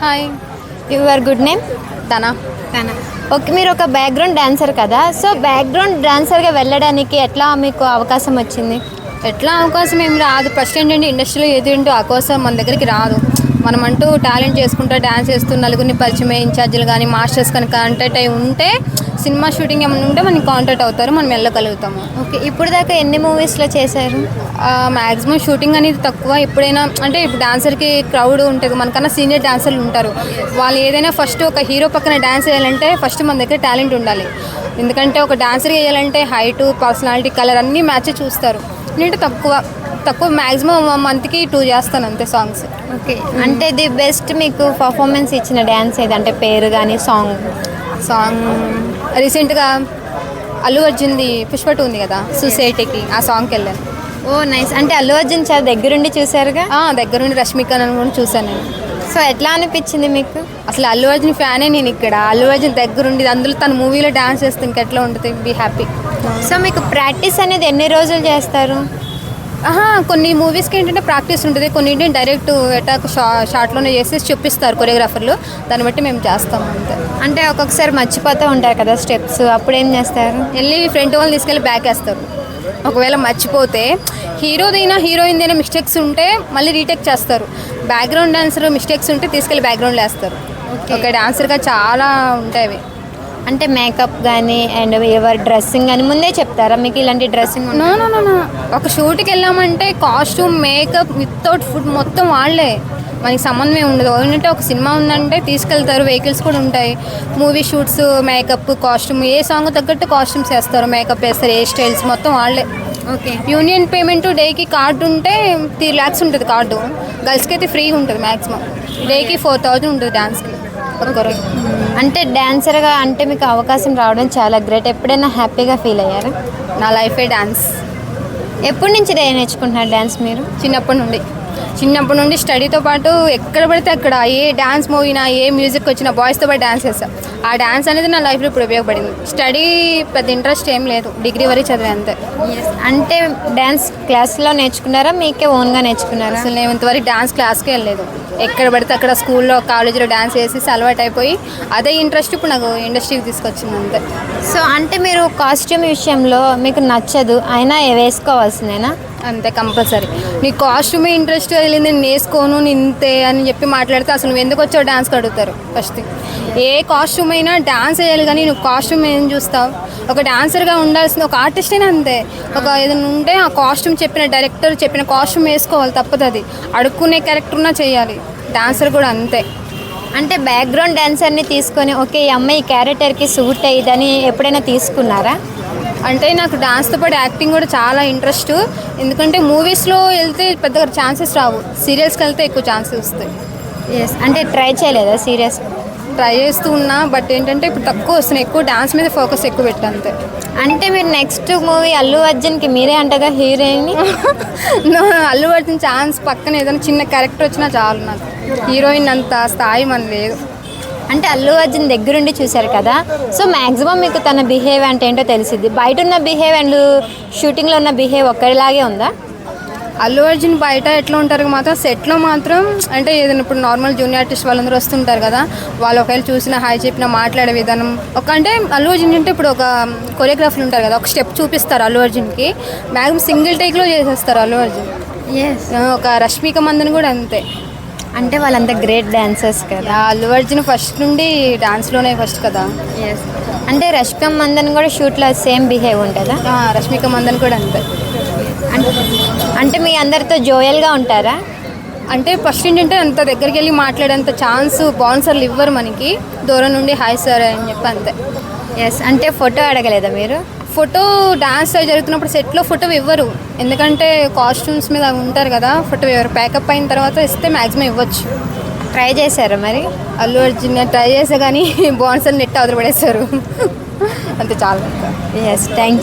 Hi your good name తనా తన okay మీరు ఒక బ్యాక్గ్రౌండ్ డాన్సర్ కదా. సో బ్యాక్గ్రౌండ్ డాన్సర్గా వెళ్ళడానికి ఎట్లా మీకు అవకాశం వచ్చింది? ఎట్లా అవకాశం ఏం రాదు. ఫస్ట్ ఏంటంటే ఇండస్ట్రీలో ఏది ఏంటో ఆ కోసం మన దగ్గరికి రాదు. మనం అంటూ టాలెంట్ చేసుకుంటూ డ్యాన్స్ చేస్తూ నలుగురిని పరిచయం ఇన్ఛార్జీలు కానీ మాస్టర్స్ కనుక కాంటాక్ట్ అయి ఉంటే సినిమా షూటింగ్ ఏమైనా ఉంటే మనకి కాంటాక్ట్ అవుతారు మనం వెళ్ళగలుగుతాము. ఓకే ఇప్పుడు దాకా ఎన్ని మూవీస్లో చేశారు? మ్యాక్సిమం షూటింగ్ అనేది తక్కువ. ఎప్పుడైనా అంటే ఇప్పుడు డాన్సర్కి క్రౌడ్ ఉంటుంది మనకన్నా సీనియర్ డాన్సర్లు ఉంటారు. వాళ్ళు ఏదైనా ఫస్ట్ ఒక హీరో పక్కన డ్యాన్స్ చేయాలంటే ఫస్ట్ మన దగ్గర టాలెంట్ ఉండాలి. ఎందుకంటే ఒక డాన్సర్ వేయాలంటే హైట్ పర్సనాలిటీ కలర్ అన్నీ మ్యాచ్ చూస్తారు. నేనంటే తక్కువ తక్కువ మ్యాక్సిమం మంత్కి టూ చేస్తాను అంతే సాంగ్స్. ఓకే అంటే ది బెస్ట్ మీకు పర్ఫార్మెన్స్ ఇచ్చిన డ్యాన్స్ ఏది? అంటే పేరు కానీ సాంగ్. సాంగ్ రీసెంట్గా అల్లు అర్జున్ది పుష్ప టూ ఉంది కదా సొసైటీకి ఆ సాంగ్కి వెళ్ళాను. ఓ నైస్ అంటే అల్లు అర్జున్ చాలా దగ్గరుండి చూసారుగా? దగ్గరుండి రష్మిక అని కూడా చూసాను నేను. సో ఎట్లా అనిపించింది మీకు? అసలు అల్లు అర్జున్ ఫ్యానే నేను ఇక్కడ. అల్లు అర్జున్ దగ్గరుండి అందులో తన మూవీలో డాన్స్ చేస్తే ఇంకెట్లా ఉంటుంది బీ హ్యాపీ సో మీకు ప్రాక్టీస్ అనేది ఎన్ని రోజులు చేస్తారు? కొన్ని మూవీస్కి ఏంటంటే ప్రాక్టీస్ ఉంటుంది. కొన్ని ఏంటంటే డైరెక్ట్ ఎటాక్ షా షార్ట్లోనే చేసి చూపిస్తారు కొరియోగ్రాఫర్లు దాన్ని బట్టి మేము చేస్తాం అంతే. అంటే ఒక్కొక్కసారి మర్చిపోతూ ఉంటారు కదా స్టెప్స్ అప్పుడు ఏం చేస్తారు? వెళ్ళి ఫ్రంట్ వాళ్ళు తీసుకెళ్ళి బ్యాక్ వేస్తారు. ఒకవేళ మర్చిపోతే హీరోదైనా హీరోయిన్ అయినా మిస్టేక్స్ ఉంటే మళ్ళీ రీటేక్ చేస్తారు. బ్యాక్గ్రౌండ్ డాన్సర్ మిస్టేక్స్ ఉంటే తీసుకెళ్ళి బ్యాక్గ్రౌండ్లో వేస్తారు. ఒక డాన్సర్గా చాలా ఉంటాయి అంటే మేకప్ కానీ అండ్ ఎవరి డ్రెస్సింగ్ కానీ ముందే చెప్తారా? మీకు ఇలాంటి dressing no no no no ఒక షూట్కి వెళ్ళామంటే కాస్ట్యూమ్ మేకప్ వితౌట్ ఫుడ్ మొత్తం వాళ్ళే. మనకి సంబంధం ఏమి ఉండదు. ఏంటంటే ఒక సినిమా ఉందంటే తీసుకెళ్తారు వెహికల్స్ కూడా ఉంటాయి. మూవీ షూట్స్ మేకప్ కాస్ట్యూమ్ ఏ సాంగ్ తగ్గట్టు కాస్ట్యూమ్స్ వేస్తారు మేకప్ వేస్తారు ఏ స్టైల్స్ మొత్తం వాళ్ళే. ఓకే యూనియన్ పేమెంట్ డేకి కార్డు ఉంటే త్రీ ల్యాక్స్ ఉంటుంది కార్డు గర్ల్స్కి అయితే ఫ్రీ ఉంటుంది మ్యాక్సిమం డేకి ఫోర్ థౌజండ్ ఉంటుంది డాన్స్కి ఒక్కరోజు అంటే డాన్సర్గా అంటే మీకు అవకాశం రావడం చాలా గ్రేట్ ఎప్పుడైనా హ్యాపీగా ఫీల్ అయ్యారా? నా లైఫే డాన్స్ ఎప్పటి నుంచి నేర్చుకుంటున్నారు డాన్స్ మీరు? చిన్నప్పటి నుండి. చిన్నప్పటి నుండి స్టడీతో పాటు ఎక్కడ పడితే అక్కడ ఏ డ్యాన్స్ మూవీనా ఏ మ్యూజిక్ వచ్చినా బాయ్స్తో పాటు డ్యాన్స్ చేస్తాను ఆ డ్యాన్స్ అనేది నా లైఫ్లో ఇప్పుడు ఉపయోగపడింది. స్టడీ పెద్ద ఇంట్రెస్ట్ ఏం లేదు. డిగ్రీ వరకు చదివే అంతే. అంటే డాన్స్ క్లాస్లో నేర్చుకున్నారా? మీకే ఓన్గా నేర్చుకున్నారా? అసలు నేను ఇంతవరకు డ్యాన్స్ క్లాస్కి వెళ్ళలేదు. ఎక్కడ పడితే అక్కడ స్కూల్లో కాలేజీలో డ్యాన్స్ వేసి అలవాటు అయిపోయి అదే ఇంట్రెస్ట్ ఇప్పుడు నాకు ఇండస్ట్రీకి తీసుకొచ్చింది అంతే. సో అంటే మీరు కాస్ట్యూమ్ విషయంలో మీకు నచ్చదు అయినా వేసుకోవాల్సిందేనా? అంతే కంపల్సరీ. నీ కాస్ట్యూమే ఇంట్రెస్ట్ వెళ్ళింది నేను వేసుకోను నింతే ఇంతే అని చెప్పి మాట్లాడితే అసలు నువ్వు ఎందుకు వచ్చావు డాన్స్కి అడుగుతారు? ఫస్ట్ ఏ కాస్ట్యూమ్ అయినా డ్యాన్స్ వేయాలి కానీ నువ్వు కాస్ట్యూమ్ ఏం చూస్తావు? ఒక డాన్సర్గా ఉండాల్సింది ఒక ఆర్టిస్ట్ అయినా అంతే. ఒక ఏదైనా ఉంటే ఆ కాస్ట్యూమ్ చెప్పిన డైరెక్టర్ చెప్పిన కాస్ట్యూమ్ వేసుకోవాలి తప్పదు అది. అడుక్కునే క్యారెక్టర్ ఉన్నా చేయాలి. డాన్సర్ కూడా అంతే. అంటే బ్యాక్గ్రౌండ్ డాన్సర్ని తీసుకొని ఓకే ఈ అమ్మాయి క్యారెక్టర్కి సూట్ అయ్యిదని ఎప్పుడైనా తీసుకున్నారా? అంటే నాకు డాన్స్తో పాటు యాక్టింగ్ కూడా చాలా ఇంట్రెస్ట్ ఎందుకంటే మూవీస్లో వెళ్తే పెద్దగా ఛాన్సెస్ రావు. సీరియల్స్కి వెళ్తే ఎక్కువ ఛాన్సెస్ వస్తాయి. ఎస్ అంటే ట్రై చేయలేదా సీరియస్ ట్రై చేస్తూ ఉన్నా బట్ ఏంటంటే ఇప్పుడు తక్కువ వస్తున్నాయి. ఎక్కువ డాన్స్ మీద ఫోకస్ ఎక్కువ పెట్టా అంతే. అంటే మీరు నెక్స్ట్ మూవీ అల్లు అర్జున్కి మీరే అంటగా హీరోయిన్? అల్లు అర్జున్ ఛాన్స్ పక్కన ఏదైనా చిన్న క్యారెక్టర్ వచ్చినా చాలు నాకు. హీరోయిన్ అంత స్థాయి మన లేదు. అంటే అల్లు అర్జున్ దగ్గరుండి చూశారు కదా. సో మ్యాక్సిమం మీకు తన బిహేవ్ అంటే ఏంటో తెలిసింది బయట ఉన్న బిహేవ్ అండ్ షూటింగ్లో ఉన్న బిహేవ్ ఒక్కరిలాగే ఉందా? అల్లు అర్జున్ బయట ఎట్లా ఉంటారు మాత్రం సెట్లో మాత్రం అంటే ఏదైనా ఇప్పుడు నార్మల్ జూనియర్ ఆర్టిస్ట్ వాళ్ళందరూ వస్తుంటారు కదా వాళ్ళు ఒకవేళ చూసిన హాయ్ చెప్పిన మాట్లాడే విధానం. ఒక అంటే అల్లు అర్జున్ అంటే ఇప్పుడు ఒక కొరియోగ్రాఫర్లు ఉంటారు కదా ఒక స్టెప్ చూపిస్తారు అల్లు అర్జున్కి. మ్యాక్సిమం సింగిల్ టేక్లో చేసేస్తారు అల్లు అర్జున్. ఎస్ ఒక రష్మిక మందన్ కూడా అంతే. అంటే వాళ్ళంతా గ్రేట్ డాన్సర్స్ కదా. అల్లు అర్జున్ ఫస్ట్ నుండి డాన్స్లోనే ఫస్ట్ కదా. ఎస్ అంటే రష్కమ్ మందన్ కూడా షూట్లో సేమ్ బిహేవ్ ఉంటుందా? రష్మిక మందన్ కూడా అంతే. అంటే అంటే మీ అందరితో జోయల్గా ఉంటారా? అంటే ఫస్ట్ ఏంటంటే అంత దగ్గరికి వెళ్ళి మాట్లాడేంత ఛాన్స్ బౌన్సర్లు ఇవ్వరు మనకి. దూరం నుండి హాయ్ సార్ అని చెప్పి అంతే. ఎస్ అంటే ఫోటో అడగలేదా మీరు? ఫోటో డాన్స్ జరుగుతున్నప్పుడు సెట్లో ఫోటో ఇవ్వరు. ఎందుకంటే కాస్ట్యూమ్స్ మీద అవి ఉంటారు కదా ఫోటో ఇవ్వరు. ప్యాకప్ అయిన తర్వాత ఇస్తే మ్యాక్సిమం ఇవ్వచ్చు. ట్రై చేశారు మరి? అల్లు అర్జున్ ట్రై చేసా కానీ బౌన్సర్ నెట్ అవతల పడేస్తారు. అంతే చాలా. Yes thank